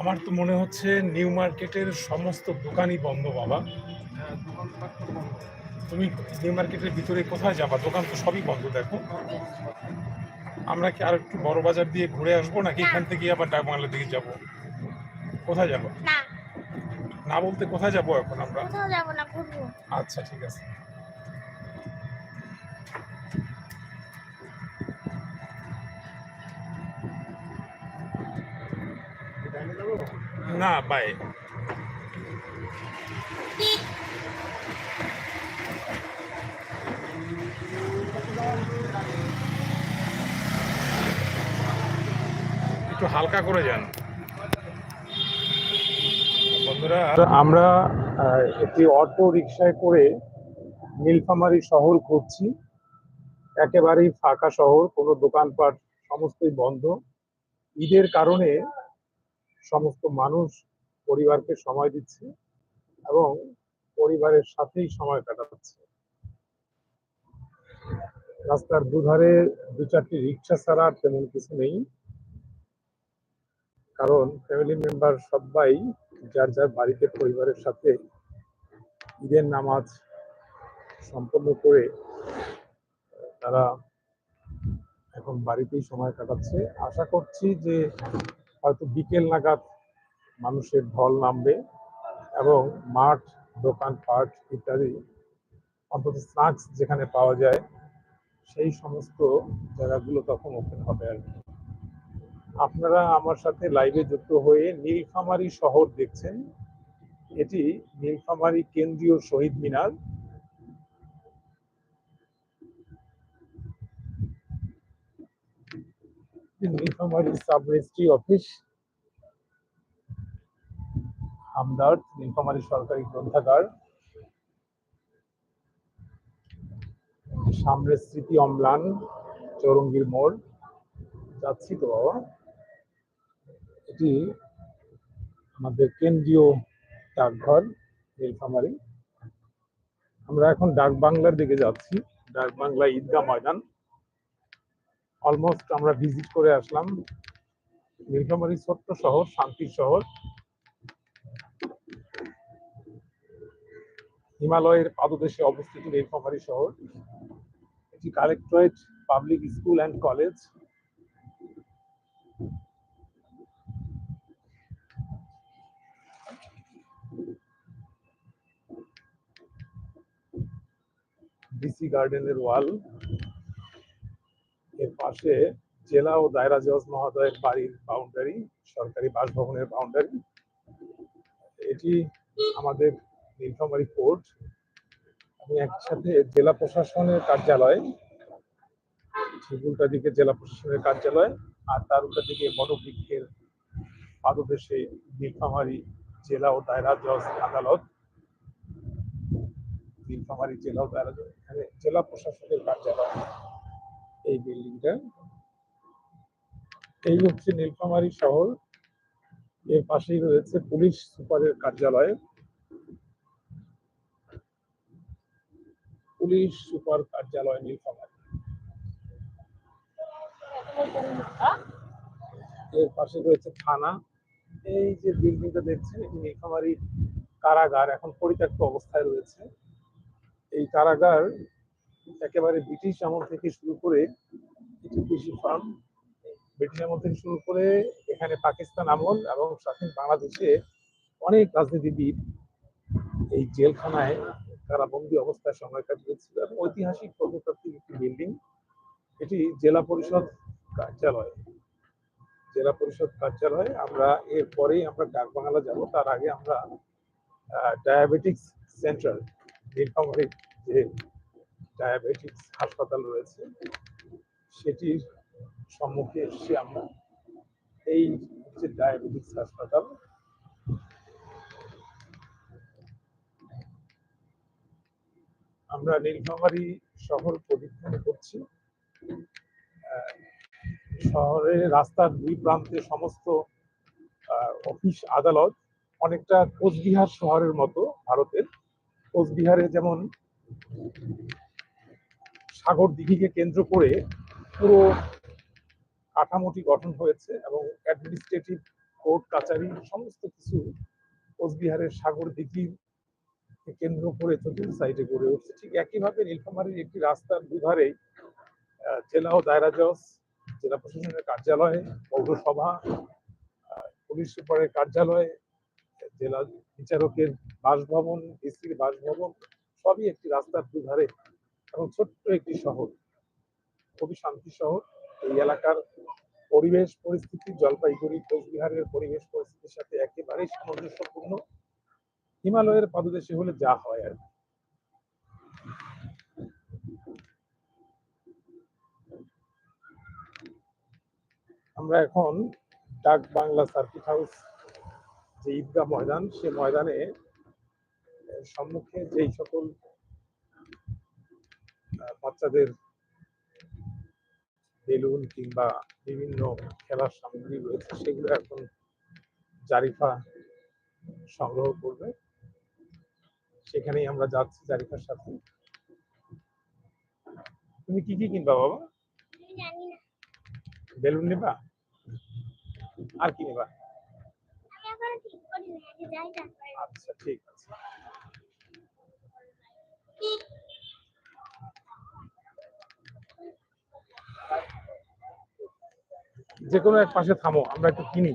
আমার তো মনে হচ্ছে নিউ মার্কেটের সমস্ত দোকানই বন্ধ বাবা। তুমি নিউ মার্কেটের ভিতরে কোথায় যাবা? দোকান তো সবই বন্ধ দেখো। আমরা কি আর একটু বড় বাজার দিয়ে ঘুরে আসব নাকি এখান থেকে আবার ডাকবাংলার দিকে যাব? কোথায় যাব? না। না বলতে কোথায় যাব এখন আমরা? কোথাও যাব না ঘুরবো। আচ্ছা ঠিক আছে। না বাই একটু হালকা করে যান। বন্ধুরা আমরা একটি অটো রিক্সায় করে নীলফামারী শহর ঘুরছি। একেবারেই ফাঁকা শহর, কোনো দোকানপাট, সমস্তই বন্ধ। ঈদের কারণে সমস্ত মানুষ পরিবারকে সময় দিচ্ছে এবং পরিবারের সাথেই সময় কাটাচ্ছে। রাস্তার দুধারে দু চারটি রিক্সা ছাড়া আর তেমন কিছু নেই। কারণ ফ্যামিলি মেম্বার সবাই যার যার বাড়িতে পরিবারের সাথে ঈদের নামাজ সম্পন্ন করে তারা এখন বাড়িতেই সময় কাটাচ্ছে। আশা করছি যে হয়তো বিকেল নাগাদ মানুষের ঢল নামবে এবং মাঠ দোকানপাট ইত্যাদি, অন্তত স্ন্যাক্স যেখানে পাওয়া যায়, সেই সমস্ত জায়গাগুলো তখন ওপেন হবে আর কি। আপনারা আমার সাথে লাইভে যুক্ত হয়ে নীলফামারী শহর দেখছেন এটি নীলফামারী কেন্দ্রীয় Shaheed Minar Nilphamari sub registry office. Hamdard Nilphamari সরকারি গ্রন্থাগার। সামনে স্মৃতি অম্লান, চৌরঙ্গীর মোড়। যাচ্ছি তো বাবা। এটি আমাদের কেন্দ্রীয় ডাকঘর, নীলফামারী। আমরা এখন ডাক বাংলার দিকে যাচ্ছি। ডাক বাংলা ঈদগাহ ময়দান। অলমোস্ট আমরা ভিজিট করে আসলাম। নীলফামারী ছোট্ট শহর, শান্তির শহর। হিমালয়ের পাদদেশে অবস্থিত নীলফামারী শহর। এটি collectorate public school and college. DC গার্ডেনের ওয়াল। এর পাশে জেলা ও দায়রা জজ মহোদয়ের বাড়ির বাউন্ডারি সরকারি বাসভবনের বাউন্ডারি এটি আমাদের নীলফামারী কোর্ট আমি একসাথে জেলা প্রশাসনের কার্যালয় দিকে জেলা প্রশাসনের কার্যালয় আর তার উল্টা দিকে বটবৃক্ষের পাদদেশে নীলফামারী জেলা ও দায়রা জজ আদালত। নীলফামারী জেলা ও দায়রা জজ, এখানে জেলা প্রশাসনের কার্যালয়। এই বিল্ডিংটা। এই হচ্ছে নীলফামারী শহর। এর পাশেই রয়েছে পুলিশ সুপারের কার্যালয়। পুলিশ সুপার কার্যালয় নীলফামারী। এর পাশে রয়েছে থানা। এই যে বিল্ডিংটা দেখছেন, এটি নীলফামারী কারাগার। এখন পরিত্যক্ত অবস্থায় রয়েছে। এই কারাগার একেবারে ব্রিটিশ আমল থেকে শুরু করে এটি কৃষি ফার্ম ব্রিটিশ আমল থেকে শুরু করে এখানে পাকিস্তান আমল এবং স্বাধীন বাংলাদেশে অনেক রাজনীতিবিদ এই জেলখানায় তারা বন্দি অবস্থায় সময় কাটিয়েছিল এবং ঐতিহাসিক প্রত্নতাত্ত্বিক একটি বিল্ডিং এটি জেলা পরিষদ কার্যালয়। জেলা পরিষদ কার্যালয়, আমরা এরপরেই আমরা ডাকবাংলা যাব। তার আগে আমরা ডায়াবেটিক্স সেন্টার নীলফামারীর যে ডায়াবেটিক্স হাসপাতাল রয়েছে। সেটির সম্মুখে এসেছি আমরা। এই হচ্ছে ডায়াবেটিক্স হাসপাতাল। আমরা নীলফামারী শহর পরিক্রম করছি। আহ, শহরের রাস্তার দুই প্রান্তে সমস্ত অফিস আদালত অনেকটা কোচবিহার শহরের মতো ভারতের। কোচবিহারে যেমন সাগর দিঘিকে কেন্দ্র করে পুরো কাঠামোটি গঠন হয়েছে এবং অ্যাডমিনিস্ট্রেটিভ কোর্ট কাচারি, সমস্ত কিছু কোচবিহারের সাগর দিঘি কেন্দ্র করে চতুর্থ সাইডে গড়ে উঠছে। ঠিক একইভাবে নীলফামারীর একটি রাস্তার দুধারে জেলা ও দায়রা জজ, জেলা প্রশাসনের কার্যালয়, পৌরসভা পুলিশ সুপারের কার্যালয়, জেলা বিচারকের বাসভবন, ডিসির বাসভবন, সবই একটি রাস্তার দুধারে এবং ছোট্ট একটি শহর। খুবই শান্তি শহর। এই এলাকার পরিবেশ, পরিস্থিতি, জলপাইগুড়ি, কোচবিহারের পরিবেশ, পরিস্থিতির সাথে একেবারেই সামঞ্জস্যপূর্ণ। হিমালয়ের পাদদেশে হলে যা হয় আর কি। আমরা এখন ডাক বাংলা সার্কিট হাউস, যে ঈদগাহ ময়দান, সে ময়দানে সম্মুখে যেই সকল বাচ্চাদের বেলুন কিংবা বিভিন্ন খেলার সামগ্রী রয়েছে, সেগুলো এখন জারিফা সংগ্রহ করবে। সেখানেই আমরা যাচ্ছি জারিফার সাথে। তুমি কি কি কিনবা বাবা? বেলুন নেবা? আর কি নেবা? আচ্ছা ঠিক আছে। যে কোনো এক পাশে থামো আমরা একটু কিনি।